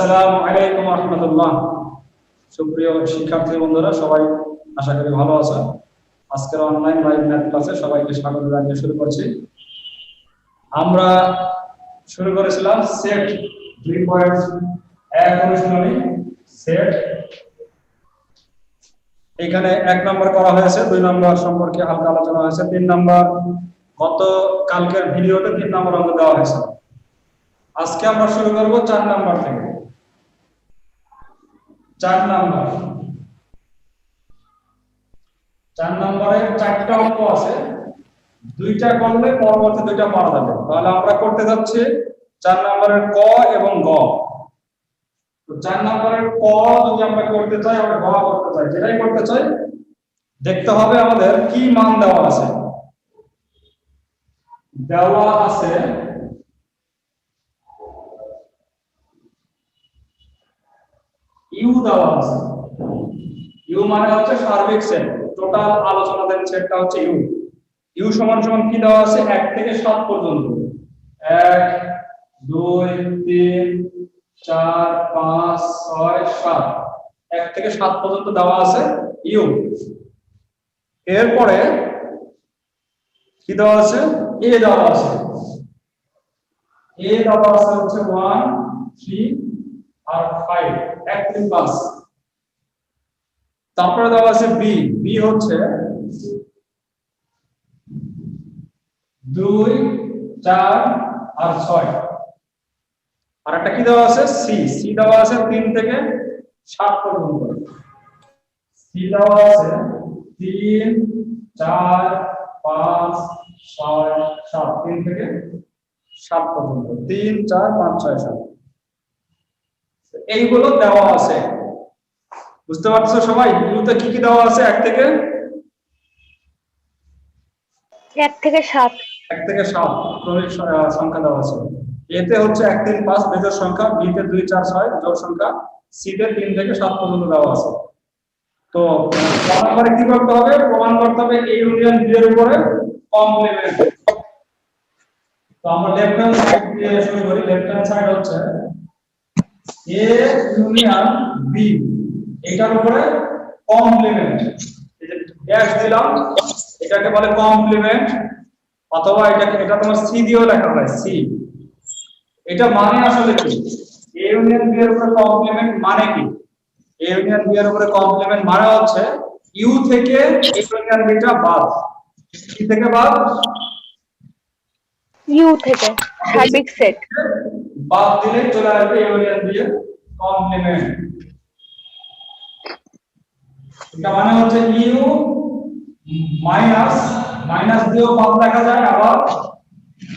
আসসালামু আলাইকুম রহমতুল্লাহ সুপ্রিয় শিক্ষার্থী বন্ধুরা, সবাই আশা করি ভালো আছেন। আজকের অনলাইন লাইভ ম্যাথ ক্লাসে সবাইকে স্বাগত জানিয়ে শুরু করছি। আমরা শুরু করেছিলাম সেট দুই পয়েন্ট এক অনুশীলনী সেট এখানে এক নম্বর করা হয়েছে, দুই নম্বর সম্পর্কে হালকা আলোচনা হয়েছে, তিন নম্বর গত কালকের ভিডিওতে তিন নম্বর অঙ্ক দেওয়া হয়েছে। আজকে আমরা শুরু করব চার নাম্বার থেকে। চার নাম্বার। চার নম্বরে চারটা অঙ্ক আছে। দুইটা করলে পরবর্তী দুইটা পারা যাবে। তাহলে আমরা করতে যাচ্ছি চার নম্বরের ক এবং গ। তো চার নম্বরের ক যদি আমরা করতে চাই, আমরা গ করতে চাই। যেটাই করতে চাই, দেখতে হবে আমাদের কি মান দেওয়া আছে। দেওয়া আছে ইউ দেওয়া আছে। ইউ মানে হচ্ছে সার্বিক সেট। টোটাল আলোচনাদের সেটটা হচ্ছে ইউ। ইউ সমান সমান কি দেওয়া আছে? এক থেকে সাত পর্যন্ত। এক, দুই, তিন, চার, পাঁচ, ছয়, সাত। এক থেকে সাত পর্যন্ত দেওয়া আছে ইউ। এরপরে কি দেওয়া আছে? এ দেওয়া আছে। এ দেওয়া আছে হচ্ছে ওয়ান থ্রি আর ফাইভ এক তিন তারপরে দেওয়া আছে বি বি হচ্ছে দুই, চার আর ছয়। আর একটা কি দেওয়া আছে? সি সি দেওয়া আছে তিন থেকে সাত পর্যন্ত। সি দেওয়া আছে তিন, চার, পাঁচ, ছয়, সাত। তিন থেকে সাত পর্যন্ত। তিন, চার, পাঁচ, ছয়, সাত। এইগুলো দেওয়া আছে। বুঝতে পারছ সবাই? এগুলোতে কি কি দেওয়া আছে? এক থেকে? এক থেকে সাত। এক থেকে সাত ক্রমিক সংখ্যা দেওয়া আছে। এতে হচ্ছে এক তিন পাঁচ বেজোর সংখ্যা বিতে দুই চার ছয় জোর সংখ্যা সিতে তিন থেকে সাত পর্যন্ত দেওয়া আছে। তো করে কি করতে হবে? প্রমাণ করতে হবে এই ইউনিয়ন বি এর উপরে কমপ্লিমেন্ট তো আমরা লেফট হ্যান্ড সাইড দিয়ে শুরু করি। লেফট হ্যান্ড সাইড হচ্ছে এ ইউনিয়ন বি এটার উপরে কমপ্লিমেন্ট এই যে ড্যাশ দিলাম এটাকে বলে কমপ্লিমেন্ট অথবা এটাকে এটা তোমার সি দিয়েও লেখা হয় সি এটা মানে আসলে কি? এ ইউনিয়ন বি এর উপরে কমপ্লিমেন্ট মানে কি? এ ইউনিয়ন বি এর উপরে কমপ্লিমেন্ট মানে হচ্ছে ইউ থেকে এ ইউনিয়ন বিটা বাদ। কি থেকে বাদ। ইউ থেকে সার্বিক সেট বাদ দিলে চলে আসবে ইউনিয়ন বি কমপ্লিমেন্ট এটা মানে হচ্ছে ইউ মাইনাস মাইনাস দিয়েও বাদ দেখা যায়, আবার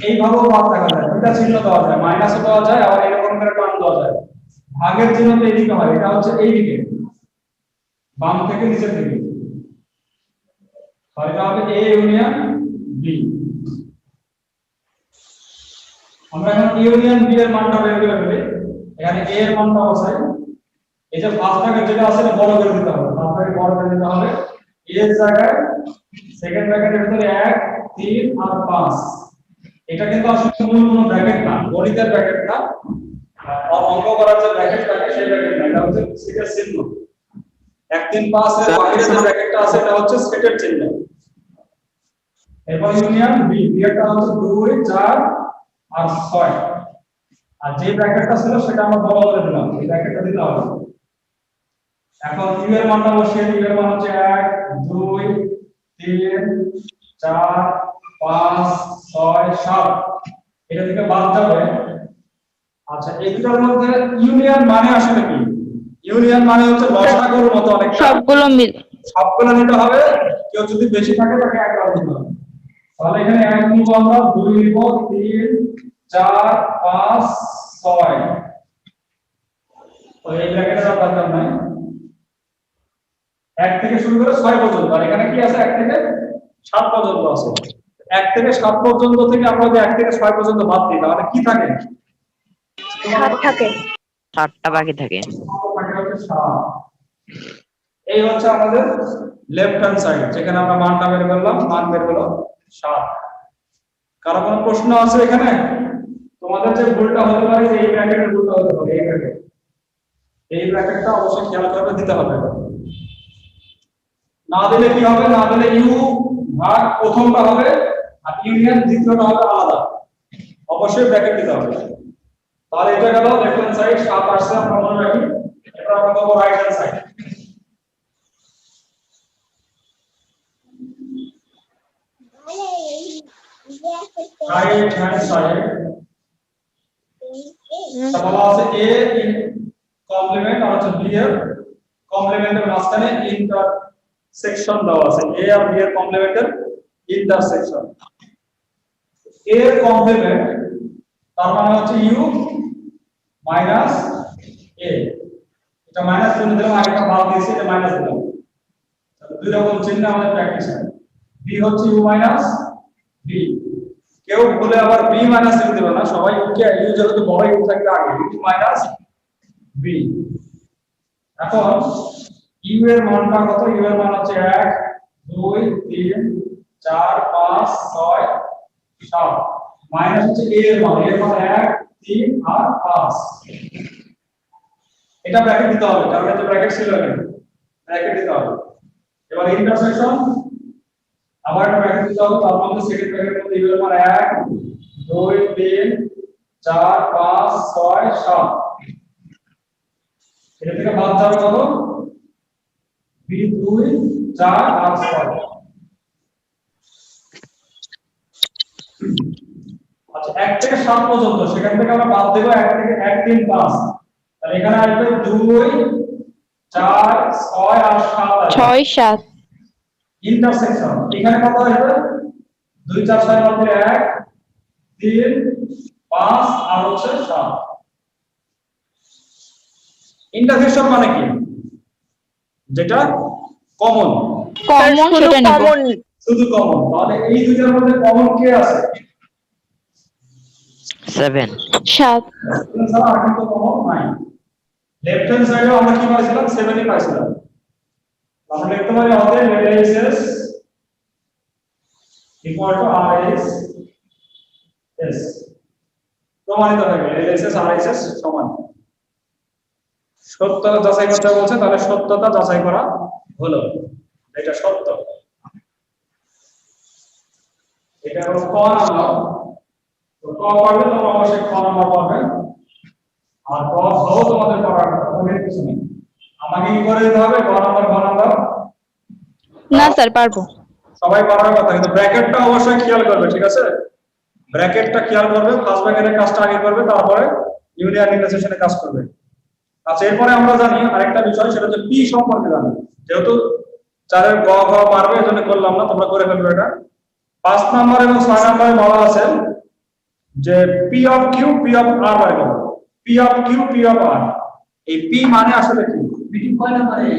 এইভাবেও বাদ দেখা যায়। দুইটা চিহ্ন দেওয়া যায় মাইনাসও দেওয়া যায়, আবার এরকম করে টান দেওয়া যায়। ভাগের চিহ্ন তো এইদিকে হয়, এটা হচ্ছে এইদিকে। বাম থেকে নিচের দিকে। তাহলে এটা হবে এ ইউনিয়ন বি আমরা এখন ইউনিয়ন বি এর মানটা বের করে ফেলি। এখানে এ এর মানটা বসাই এই যে ফার্স্ট ব্র্যাকেট যেটা আছে এটা বড় করে দিতে হবে। ফার্স্ট ব্র্যাকেট বড় করে দিতে হবে। এ এর জায়গায় সেকেন্ড ব্র্যাকেটের ভিতরে 1 3 আর 5 এটা কিন্তু আসলে মূল কোনো ব্র্যাকেট না গণিতের ব্র্যাকেট না। অঙ্ক করার যে ব্র্যাকেট থাকে সেই ব্র্যাকেট না। এটা হচ্ছে সেটের চিহ্ন। 1 3 5 এর বাহিরে যে ব্র্যাকেটটা আছে এটা হচ্ছে সেটের চিহ্ন। এরপর ইউনিয়ন বি বি এরটা হচ্ছে 2 4 আর ছয়। আর যে ব্র্যাকেটটা ছিল সেটা আমরা বড় করে দিলাম। এই ব্র্যাকেটটা দিতে হবে। এখন ইউ এর মানটা বসিয়ে ইউ এর মান হচ্ছে 1 2 3 4 5 6 7 এটা থেকে বাদ যাবে। আচ্ছা এই দুটার মধ্যে ইউনিয়ন মানে আসলে কি? ইউনিয়ন মানে হচ্ছে লসাগুর মতো অনেকটা। সবগুলো মিল সবগুলো নিতে হবে। কেউ যদি বেশি থাকে তাকে একবার দিতে হবে। তাহলে এখানে এক নিব আমরা দুই নিব তিন চার পাঁচ ছয়। তো এই ব্র্যাকেটের আর দরকার নাই। এক থেকে শুরু করে ছয় পর্যন্ত। আর এখানে কি আছে? এক থেকে সাত পর্যন্ত আছে। এক থেকে সাত পর্যন্ত থেকে আমরা যদি এক থেকে ছয় পর্যন্ত বাদ দিই তাহলে কি থাকে? সাত থাকে। সাতটা বাকি থাকে। এই হচ্ছে আমাদের লেফট হ্যান্ড সাইড যেখানে আমরা মানটা বের করলাম মান বের হলো সাত। কারও কোনো প্রশ্ন আছে এখানে? তোমাদের যে ভুলটা হতে পারে এই ব্র্যাকেটের ভুলটা হতে পারে, এই ব্র্যাকেট এই ব্র্যাকেটটা অবশ্যই খেয়াল করে দিতে হবে। না দিলে কি হবে? না দিলে ইউ ভাগ প্রথমটা হবে আর ইউনিয়ন দ্বিতীয়টা হবে আলাদা। অবশ্যই ব্র্যাকেট দিতে হবে। তাহলে এটা গেল লেফট হ্যান্ড সাইড সাত আসছে, আমরা মনে রাখি। এবার আমরা right hand side right hand side তা বলা আছে এ ইন কমপ্লিমেন্ট আর হচ্ছে বি এর কমপ্লিমেন্টের মাঝখানে ইন্টারসেকশন দেওয়া আছে। এ আর বি এর কমপ্লিমেন্টের ইন্টারসেকশন এ এর কমপ্লিমেন্ট তার মানে হচ্ছে ইউ মাইনাস এ এটা মাইনাস চিহ্ন দিলাম আগেটা বাদ দিয়েছি, এটা মাইনাস দিলাম। দুই রকম চিহ্ন আমাদের প্র্যাকটিস হয়। বি হচ্ছে ইউ মাইনাস বি কেউ বলে আবার বি মাইনাস ইউ দেবে না। সবাই ওকে ইউ যেহেতু বড় ইউ থাকবে আগে। ইউ মাইনাস বি এখন ইউ এর মানটা কত? ইউ এর মান হচ্ছে 1 2 3 4 5 6 7 মাইনাস হচ্ছে এ এর মান। এর মান 1 3 আর 5 এটা ব্র্যাকেট দিতে হবে। কারণ এটা ব্র্যাকেট ছিল এখানে। ব্র্যাকেট দিতে হবে। এবার ইন্টারসেকশন আবার ব্র্যাকেট দিতে হবে তার মধ্যে সেকেন্ড ব্র্যাকেটের মধ্যে ইউ এর মান 1 2 3 4 5 6 7 এটা থেকে বাদ যাবে কত? বি দুই, চার আর ছয়। আচ্ছা এক থেকে সাত পর্যন্ত, সেখান থেকে আমরা বাদ দেবো এক থেকে এক, তিন, পাঁচ। তাহলে এখানে আসবে দুই, চার, ছয় আর সাত আসবে। ছয়, সাত। ইন্টারসেকশন এখানে কত আসবে? দুই চার ছয় মধ্যে এক তিন পাঁচ আর হচ্ছে সাত। ইন্টারসেকশন মানে কি? যেটা কমন কমন সেটা কমন শুধু কমন তাহলে এই দুইটার মধ্যে কমন কে আছে? সেভেন সাত। সেভেন ছাড়া আর কিন্তু কমন নাই লেফট হ্যান্ড সাইডে আমরা কি পাইছিলাম? সেভেনই পাইছিলাম। আমরা লিখতে পারি আমাদের radiuses equal to R S S প্রমাণিত হয়ে গেল। আর সমান। সত্যতা যাচাই করতে বলছে, তাহলে সত্যতা যাচাই করা হলো। এটা সত্য। এটা হলো ক নাম্বার। তো ক পারবে তোমরা অবশ্যই ক পাবে। আর ক তোমাদের কোনো কিছু নেই। আমাকে কি করে দিতে হবে? ক নাম্বার ক নাম্বার না স্যার পারব। সবাই পারার কথা কিন্তু ব্র্যাকেটটা অবশ্যই খেয়াল করবে ঠিক আছে? ব্র্যাকেটটা খেয়াল করবে ফার্স্ট ব্র্যাকেটের কাজটা আগে করবে তারপরে ইউনিয়ন ইন্টারসেকশনে কাজ করবে। আচ্ছা এরপরে আমরা জানি আরেকটা বিষয় সেটা হচ্ছে পি সম্পর্কে জানি। যেহেতু চারের গ ঘ পারবে এজন্য করলাম না তোমরা করে ফেলবে এটা। পাঁচ নাম্বার এবং ছয় নাম্বারে বলা আছে যে P of Q P of R P of Q P of R. এই পি মানে আসলে কি? মিটিং কয় নাম্বারে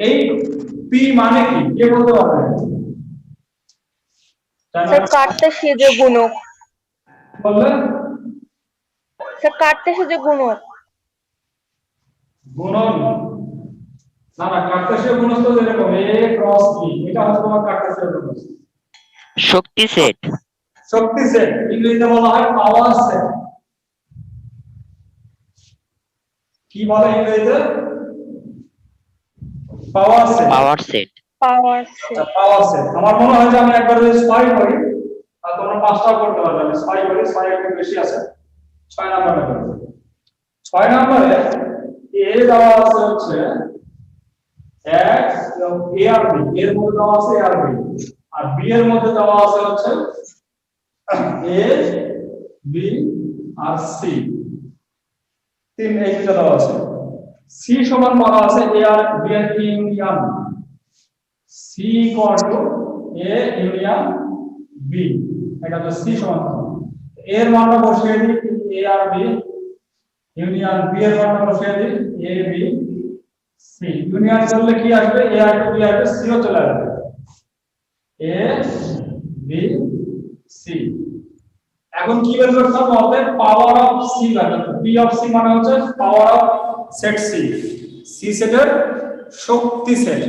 এই পি মানে কি? কে বলতে পারবে? স্যার গুণক। স্যার গুণক। গুণন। না না কার্তেশীয় গুণস্থ যেরকম এ ক্রস বি এটা হচ্ছে তোমার শক্তি সেট শক্তি সেট ইংরেজিতে বলা হয় পাওয়ার সেট কি বলে ইংরেজিতে? Power set power set power set power set আমার মনে হয় যে আমি একবার যদি ছয় করি আর তোমরা পাঁচটা করতে পারবে। আমি ছয় করি ছয় একটু বেশি আছে। ছয় নাম্বারে করব ছয় নাম্বারে এ দেওয়া আছে হচ্ছে এক এবং এ আর বি এর মধ্যে দেওয়া আছে এ আর বি আর বি এর মধ্যে দেওয়া আছে হচ্ছে এ বি আর সি তিন এই দুটো দেওয়া আছে। সি সমান বলা আছে এ আর বি এর union. C equal to A union B এটা হচ্ছে সি সমান এর মানটা বসিয়ে দিই এ আর বি ইউনিয়ন বি এর মানটা বসিয়ে দিই এ বি সি ইউনিয়ন করলে কি আসবে? এ আর টু বি আসবে সি ও চলে আসবে। এ বি সি এখন কি বের করতে হবে? অতএব পাওয়ার অফ সি লাগে পি অফ সি মানে হচ্ছে power of set C C সেটের শক্তি সেট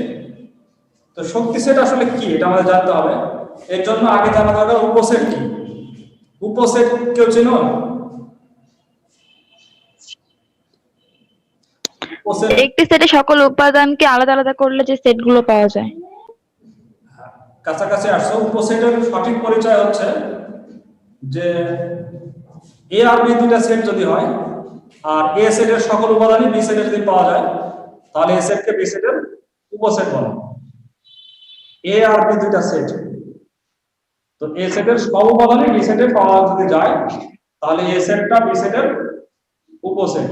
তো শক্তি সেট আসলে কি? এটা আমাদের জানতে হবে। এর জন্য আগে জানা দরকার উপসেট কি? উপসেট কেউ চেনো? একটি সেটে সকল উপাদানকে আলাদা আলাদা করলে যে সেটগুলো পাওয়া যায়। কাছাকাছি আসছে উপসেটের সঠিক পরিচয় হচ্ছে যে এ আর বি দুইটা সেট যদি হয়, আর এ সেটের সকল উপাদানই বি সেটে যদি পাওয়া যায়, তাহলে এ সেটকে বি সেটের উপসেট বলে এ আর বি দুইটা সেট তো এ সেটের সব উপাদানই বি সেটে পাওয়া যদি যায়, তাহলে এ সেটটা বি সেটের উপসেট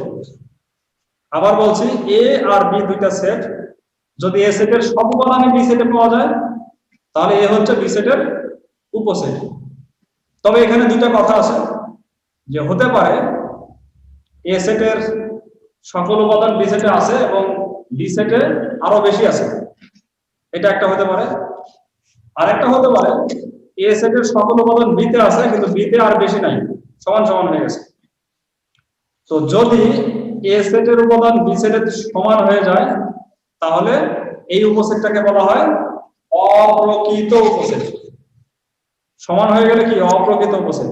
আবার বলছি এ আর বি দুইটা সেট যদি এ সেটের সব উপাদানই বি সেটে পাওয়া যায়, তাহলে এ হচ্ছে বি সেটের উপসেট তবে এখানে দুইটা কথা আছে, যে হতে পারে এ সেটের সকল উপাদান বি সেটে আছে এবং বি সেটে আরও বেশি আছে। এটা একটা হতে পারে। আর একটা হতে পারে এ সেটের সকল উপাদান বি তে আছে, কিন্তু বি তে আর বেশি নাই, সমান সমান হয়ে গেছে। তো যদি এ সেটের উপাদান বি সেটের সমান হয়ে যায়, তাহলে এই উপসেটটাকে বলা হয় অপ্রকৃত উপসেট। সমান হয়ে গেলে কি? অপ্রকৃত উপসেট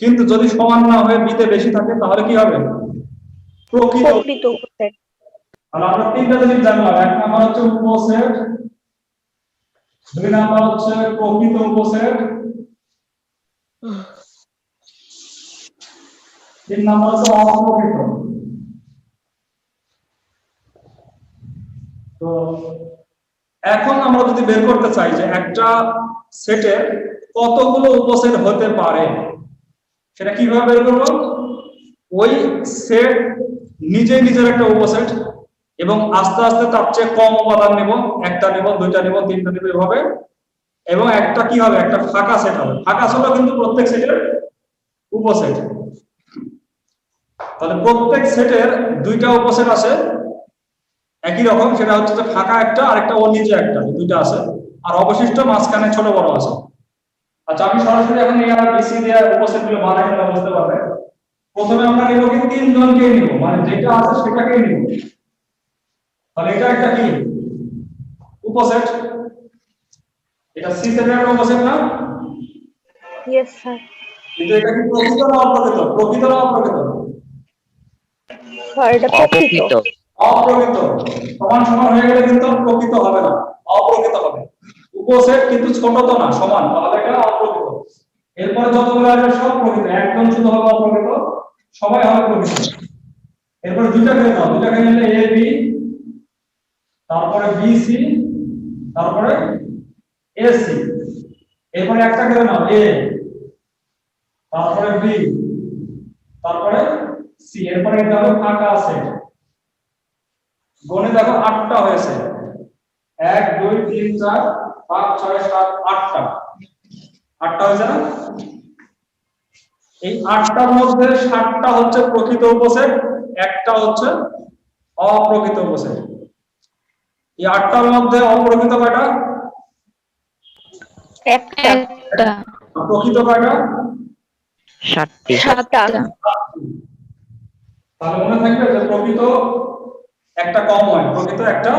কিন্তু যদি সমান না হয়ে বিতে বেশি থাকে তাহলে কি হবে? প্রকৃত উপসেট তাহলে আমরা তিনটা জিনিস জানলাম। এক নাম্বার হচ্ছে উপসেট দুই নাম্বার হচ্ছে প্রকৃত উপসেট তিন নাম্বার হচ্ছে অপ্রকৃত। তো এখন আমরা যদি বের করতে চাই যে একটা সেটের কতগুলো উপসেট হতে পারে? সেটা কীভাবে বের করব? ওই সেট নিজে নিজের একটা উপসেট এবং আস্তে আস্তে তার চেয়ে কম উপাদান নেব। একটা নেব, দুইটা নেব, তিনটা নেব এভাবে। এবং একটা কি হবে? একটা ফাঁকা সেট হবে। ফাঁকা সেটও কিন্তু প্রত্যেক সেটের উপসেট। তাহলে প্রত্যেক সেটের দুইটা উপসেট আছে। একই রকম, সেটা হচ্ছে ফাঁকা একটা আর একটা ওর নিচে একটা, দুইটা আছে। আর অবশিষ্ট মাঝখানে ছোট বড় আছে। আচ্ছা আমি সরাসরি এখন এই আর বিসি দিয়ে গুলো বানাই তাহলে বুঝতে পারবে। প্রথমে আমরা নিব কি? তিনজনকে নিব। মানে যেটা আছে সেটাকেই নিব। তাহলে এটা একটা কি? উপসেট। এটা সি সেটের উপসেট না? ইয়েস স্যার কিন্তু এটা কি প্রকৃত না অপ্রকৃত? প্রকৃত না অপ্রকৃত? স্যার এটা প্রকৃত। অপ্রকৃত। সমান সমান হয়ে গেলে কিন্তু প্রকৃত হবে না। অপ্রকৃত হবে। উপসেট কিন্তু ছোট তো না, সমান। তাহলে এটা অপ্রকৃত। এরপরে যতগুলো আসবে সব প্রকৃত। একজন শুধু হবে অপ্রকৃত, সবাই হবে প্রকৃত। এরপরে দুইটা করে নাও। দুইটা নিলে এ বি তারপরে বি সি তারপরে এ সি এরপরে একটা করে নাও এ তারপরে বি তারপরে সি এরপরে এটা হবে ফাঁকা আছে। গণে দেখো আটটা হয়েছে। এক, দুই, তিন, চার পাঁচ ছয় সাত আটটা। আটটা হয়েছে না? এই আটটার মধ্যে সাতটা হচ্ছে প্রকৃত উপসেট একটা হচ্ছে অপ্রকৃত উপসেট। এই আটটার মধ্যে অপ্রকৃত কয়টা? একটা। প্রকৃত কয়টা? সাতটি। সাতটা। তাহলে মনে থাকবে যে প্রকৃত একটা কম হয় প্রকৃত একটা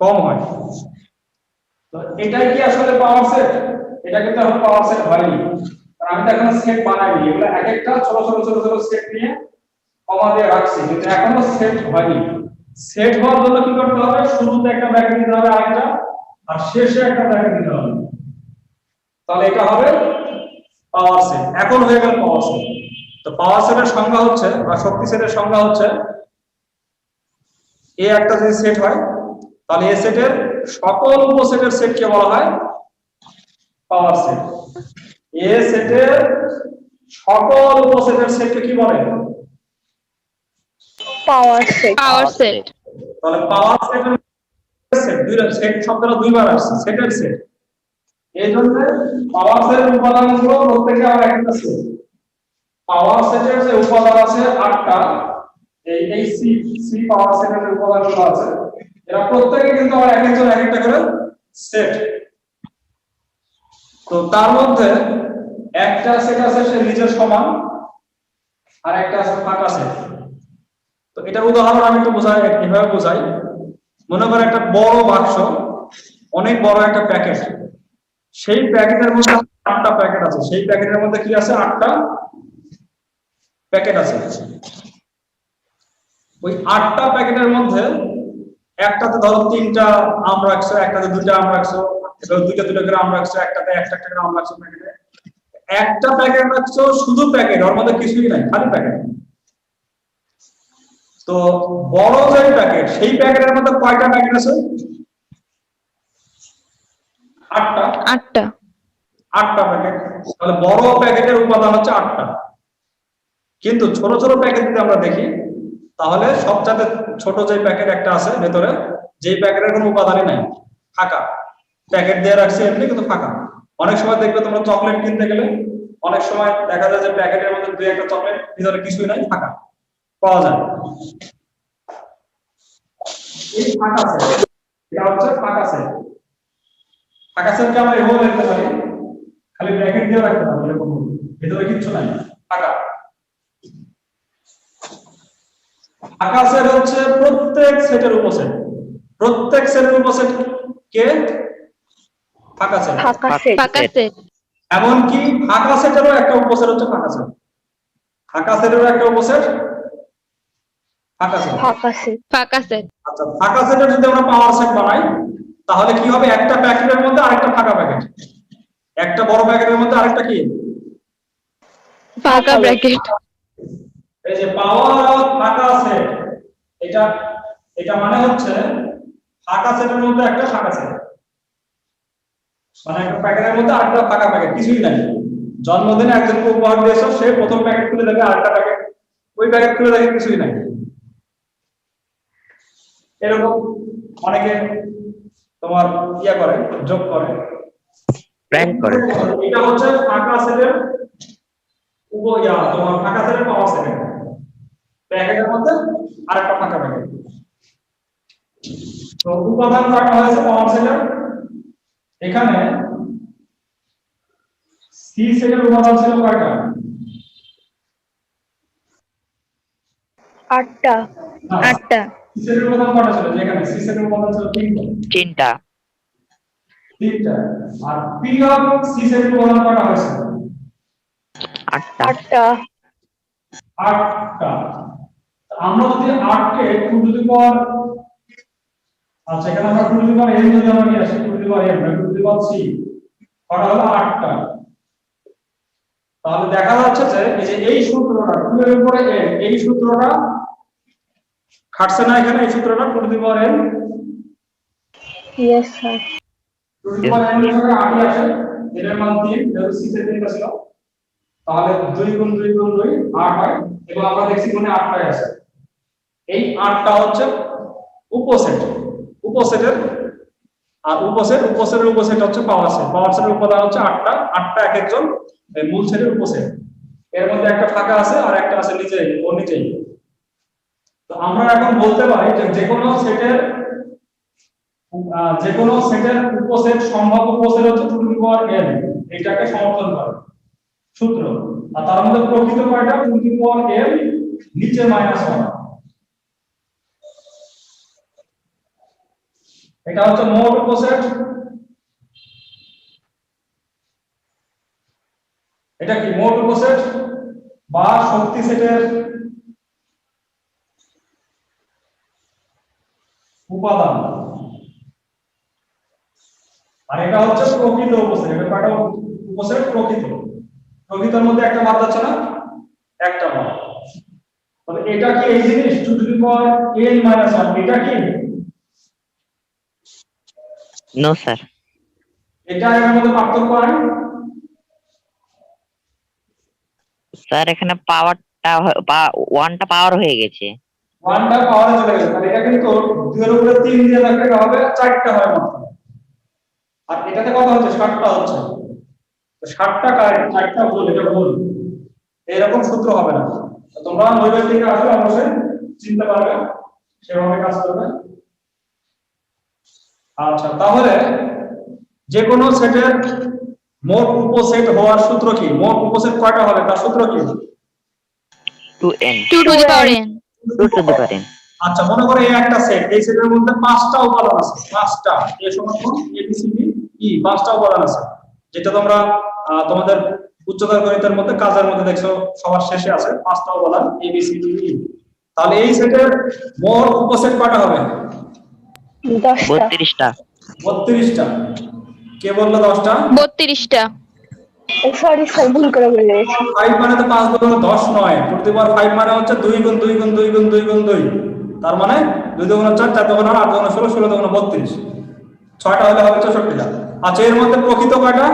কম হয়। তো এটাই কি আসলে পাওয়ার সেট এটা কিন্তু এখন পাওয়ার সেট হয়নি। কারণ আমি তো এখন সেট বানাইনি। এগুলো এক একটা ছোট ছোট ছোট ছোট সেট নিয়ে কমা দিয়ে রাখছি। কিন্তু এখনও সেট হয়নি। সেট হওয়ার জন্য কি করতে হবে? শুরুতে একটা ব্র্যাকেট দিতে হবে আরেকটা, আর শেষে একটা ব্র্যাকেট দিতে হবে। তাহলে এটা হবে পাওয়ার সেট এখন হয়ে গেল পাওয়ার সেট তো পাওয়ার সেটের সংজ্ঞা হচ্ছে, বা শক্তি সেটের সংজ্ঞা হচ্ছে, এ একটা যদি সেট হয়, তাহলে এ সেটের সকল উপসেটের সেটকে বলা হয় পাওয়ার সেট এ সেটের সকল উপসেটের সেটকে কি বলে? পাওয়ার সেট পাওয়ার সেট তাহলে পাওয়ার সেটের সেট দুইটা সেট শব্দটা দুইবার আসছে সেটের সেট এই জন্য পাওয়ার সেটের উপাদানগুলো প্রত্যেকে আমার একটা সেট পাওয়ার সেটের যে উপাদান আছে আটটা এই এই সি সি পাওয়ার সেটের উপাদানগুলো আছে এরা প্রত্যেকে কিন্তু আমার এক একজন এক একটা করে সেট তো তার মধ্যে একটা সেট আছে, সে নিজের সমান, আর একটা আছে ফাঁকা সেট তো এটার উদাহরণ আমি একটু বোঝাই কীভাবে বোঝাই। মনে করো একটা বড় বাক্স, অনেক বড় একটা প্যাকেট। সেই প্যাকেটের মধ্যে আটটা প্যাকেট আছে। সেই প্যাকেটের মধ্যে কি আছে? আটটা প্যাকেট আছে। ওই আটটা প্যাকেটের মধ্যে একটাতে ধরো তিনটা আম রাখছো একটাতে দুইটা আম রাখছো দুইটা দুইটা করে আম রাখছো একটাতে একটা একটা করে আম রাখছো প্যাকেটে। একটা প্যাকেট রাখছো শুধু প্যাকেট ওর মধ্যে কিছুই নাই খালি প্যাকেট। তো বড় যে প্যাকেট সেই প্যাকেটের মধ্যে কয়টা প্যাকেট আছে? আটটা। আটটা। আটটা প্যাকেট। তাহলে বড় প্যাকেটের উপাদান হচ্ছে আটটা। কিন্তু ছোট ছোট প্যাকেট যদি আমরা দেখি তাহলে সবচাইতে ছোট যে প্যাকেট একটা আছে ভেতরে, যেই প্যাকেটের কোনো উপাদানই নাই, ফাঁকা। প্যাকেট দিয়ে রাখছে এমনি, কিন্তু ফাঁকা। অনেক সময় দেখবে তোমরা চকলেট কিনতে গেলে, অনেক সময় দেখা যায় যে প্যাকেটের মধ্যে দুই একটা চকলেট ভিতরে কিছুই নাই, ফাঁকা। পাওয়া যায়। এই ফাঁকা সেট এটা হচ্ছে ফাঁকা সেট ফাঁকা সেটকে আমরা এভাবে লিখতে পারি, খালি ব্র্যাকেট দিয়ে রাখতে পারব, এরকম। ভেতরে কিচ্ছু নাই, ফাঁকা। ফাঁকা সেট হচ্ছে প্রত্যেক সেটের উপসেট। প্রত্যেক সেটের উপসেট কে? ফাঁকা সেট। ফাঁকা সেট। এমনকি ফাঁকা সেটেরও একটা উপসেট হচ্ছে ফাঁকা সেট। ফাঁকা সেটেরও একটা উপসেট ফাঁকা সেট। ফাঁকা সেট। আচ্ছা ফাঁকা সেটের যদি আমরা পাওয়ার সেট বানাই তাহলে কি হবে? একটা প্যাকেটের মধ্যে আরেকটা ফাঁকা প্যাকেট। একটা বড় প্যাকেটের মধ্যে আরেকটা কি? ফাঁকা ব্র্যাকেট এই যে পাওয়ার অফ ফাঁকা সেট এটা এটা মানে হচ্ছে ফাঁকা সেটের মধ্যে একটা ফাঁকা সেট মানে একটা প্যাকেটের মধ্যে আরেকটা ফাঁকা প্যাকেট কিছুই নাই। জন্মদিনে একজনকে উপহার দিয়েছ সে প্রথম প্যাকেট খুলে দেখে আরেকটা প্যাকেট ওই প্যাকেট খুলে দেখে কিছুই নাই। এরকম অনেকে তোমার ইয়া করে যোগ করে। প্র্যাঙ্ক করে। এটা হচ্ছে ফাঁকা সেটের উপ ইয়া তোমার ফাঁকা সেটের পাওয়ার সেট প্যাকেটের মধ্যে আরেকটা ফাঁকা প্যাকেট তো উপাদান রাখা হয়েছে পাওয়ার সেটের এখানে সি সেটের উপাদান ছিল কয়টা? আটটা। আটটা। সি সেটের উপাদান কয়টা ছিল? যেখানে সি সেটের উপাদান ছিল তিনটা। তিনটা। তিনটা। আর পি অফ সি সেটের উপাদান কয়টা হয়েছে? আটটা। আটটা। আটটা। আমরা যদি আটকে টু টু দি পাওয়ার আচ্ছা এখানে আমরা two to the power n যদি আমরা নিয়ে আসি two to the power n two to the power c কটা হলো আটটা? তাহলে দেখা যাচ্ছে যে এই যে এই সূত্রটা টু এর উপরে n এই সূত্রটা খাটছে না এখানে এই সূত্রটা two to the power n? Yes sir two to the power n এর সঙ্গে আটই আসে n এর মান 3 যেহেতু c তে 3 ছিল তাহলে 2 গুণ 2 গুণ 2 8 হয়। এবং আমরা দেখছি কোনে 8টাই আছে। এই আটটা হচ্ছে উপসেট। উপসেটের আর উপসেট, উপসেটের উপসেট হচ্ছে পাওয়ার সেট। পাওয়ার সেটের উপাদান হচ্ছে 8টা 8টা এক একজন মূল সেটের উপসেট। এর মধ্যে একটা ফাঁকা আছে আর একটা আছে নিচে, ও নিচেই। তো আমরা এখন বলতে পারি যে যে কোনো সেটের যে কোনো সেটের উপসেট, সম্ভাব্য উপসেট হচ্ছে two to the power n এটাকে সমর্থন করে। সূত্র। আর তার মধ্যে প্রকৃত কয়টা? টু দি পাওয়ার n, নিচে মাইনাস 1 এটা হচ্ছে মোট উপসেট। এটা কি মোট উপসেট বা শক্তি সেটের উপাদান? আর এটা হচ্ছে প্রকৃত উপসেট, এটা কয়টা উপসেট? প্রকৃত। প্রকৃতর মধ্যে একটা বাদ যাচ্ছে না? একটা বাদ। তবে এটা কি এই জিনিস? Two to the power n minus 1 এটা কি? নো স্যার এটা এর মধ্যে পার্থক্য হয়? স্যার এখানে পাওয়ারটা ওয়ানটা পাওয়ার হয়ে গেছে। ওয়ানটা পাওয়ারে চলে গেছে। তাহলে এটা কিন্তু দুইয়ের উপরে তিন দিয়ে থাকলে হবে চারটা হয় মাত্র। আর এটাতে কত হচ্ছে? ষাটটা হচ্ছে। তো ষাটটা কার চারটা ভুল এটা ভুল। এরকম সূত্র হবে না। তোমরা নৈবেদ থেকে আসলে অবশ্যই চিনতে পারবে। সেভাবে কাজ করবে। আচ্ছা তাহলে যে কোনো সেটের মোট উপসেট হওয়ার সূত্র কি? মোট উপসেট কয়টা হবে? তার সূত্র কি? Two N two to the power n two to the পারেন আচ্ছা মনে করো এই একটা সেট এই সেটের মধ্যে পাঁচটা উপাদান আছে। পাঁচটা এ সমান A B C D E পাঁচটা উপাদান আছে। যেটা তোমরা তোমাদের উচ্চতর গণিতের মধ্যে কাজের মধ্যে দেখছ সবার শেষে আছে পাঁচটা উপাদান A B C D E তাহলে এই সেটের মোট উপসেট কয়টা হবে? বত্রিশটা। বত্রিশটা। কে বলল দশটা? বত্রিশটা। সরি স্যার ভুল করে বলে দিয়েছি ফাইভ মানে তো পাঁচ দুগুণ দশ নয়। টু ফাইভ মানে হচ্ছে দুই গুণ দুই গুণ দুই গুণ দুই গুণ দুই। তার মানে দুই দুগুণ চার চার দুগুণ আট দুগুণ ষোলো ষোলো দুগুণ বত্রিশ। ছয়টা হলে হবে চৌষট্টিটা। আচ্ছা এর মধ্যে প্রকৃত কয়টা?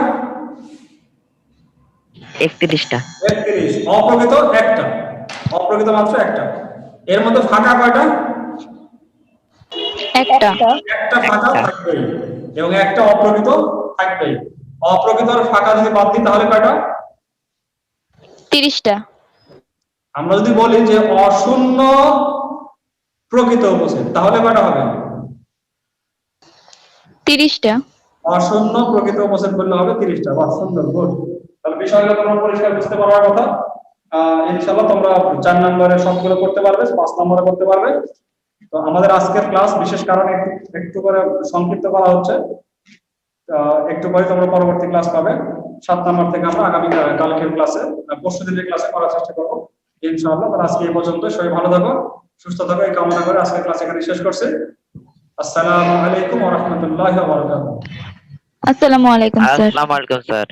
একত্রিশটা। একত্রিশ। অপ্রকৃত একটা। অপ্রকৃত মাত্র একটা। এর মধ্যে ফাঁকা কয়টা? একটা। একটা ফাঁকা থাকবেই এবং একটা অপ্রকৃত থাকবেই অপ্রকৃত আর ফাঁকা যদি বাদ দিই তাহলে কয়টা? তিরিশটা। আমরা যদি বলি যে অশূন্য প্রকৃত উপসেট তাহলে কয়টা হবে? তিরিশটা। অশূন্য প্রকৃত উপসেট করলে হবে তিরিশটা। বাহ সুন্দর গুড। তাহলে বিষয়গুলো তোমরা পরিষ্কার বুঝতে পারবার কথা। আহ ইনশাল্লাহ তোমরা চার নম্বরে সবগুলো করতে পারবে পাঁচ নম্বরে করতে পারবে। তো আমাদের আজকের ক্লাস বিশেষ কারণে একটু করে সংক্ষিপ্ত করা হচ্ছে। একটু পরে তোমরা পরবর্তী ক্লাস পাবে। সাত নম্বর থেকে আমরা আগামী কালকের ক্লাসে পরশু দিনের ক্লাসে করার চেষ্টা করব ইনশাআল্লাহ। তাহলে আজকে এই পর্যন্ত। সবাই ভালো থাকো সুস্থ থাকো এই কামনা করে আজকের ক্লাস এখানে শেষ করছি। আসসালামু আলাইকুম ওয়া রাহমাতুল্লাহি ওয়া বারাকাতুহু। আসসালামু আলাইকুম স্যার। আসসালামু আলাইকুম স্যার।